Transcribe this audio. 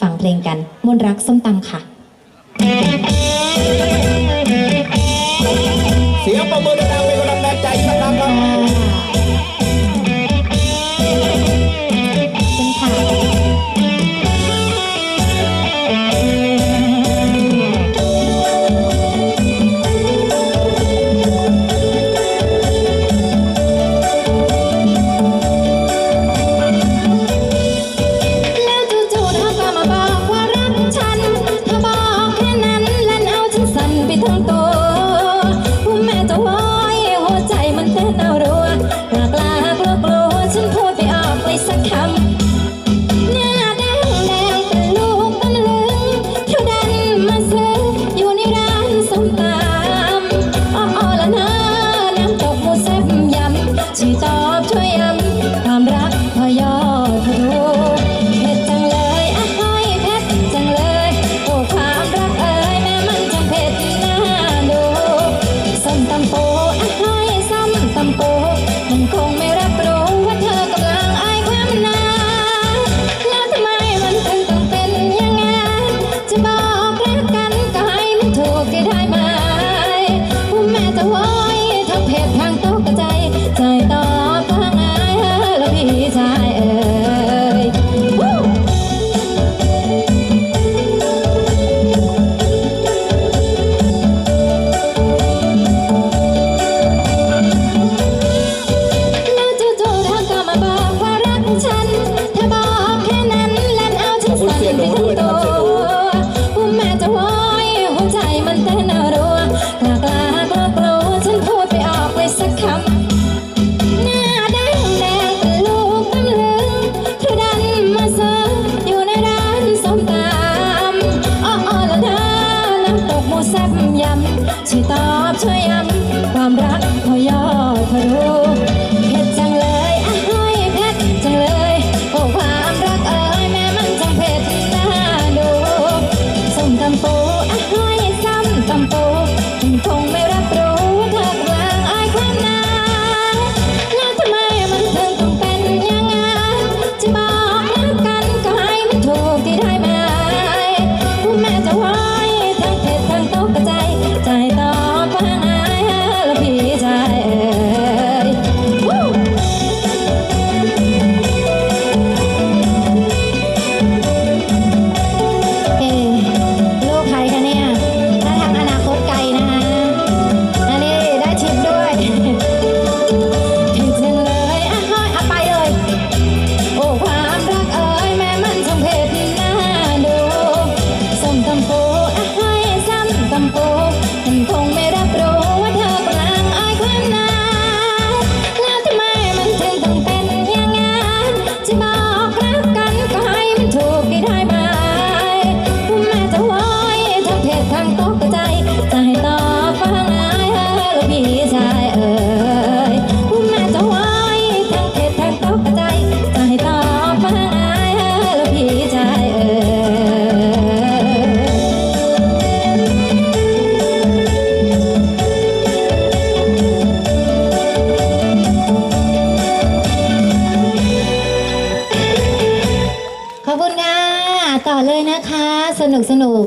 ฟังเพลงกัน มนรักส้มตำค่ะ เสียงประมินดังไป tiempo. แซ่บยำช่วยตอบช่วยยำความรักพขายอม ต่อเลยนะคะ สนุกสนุก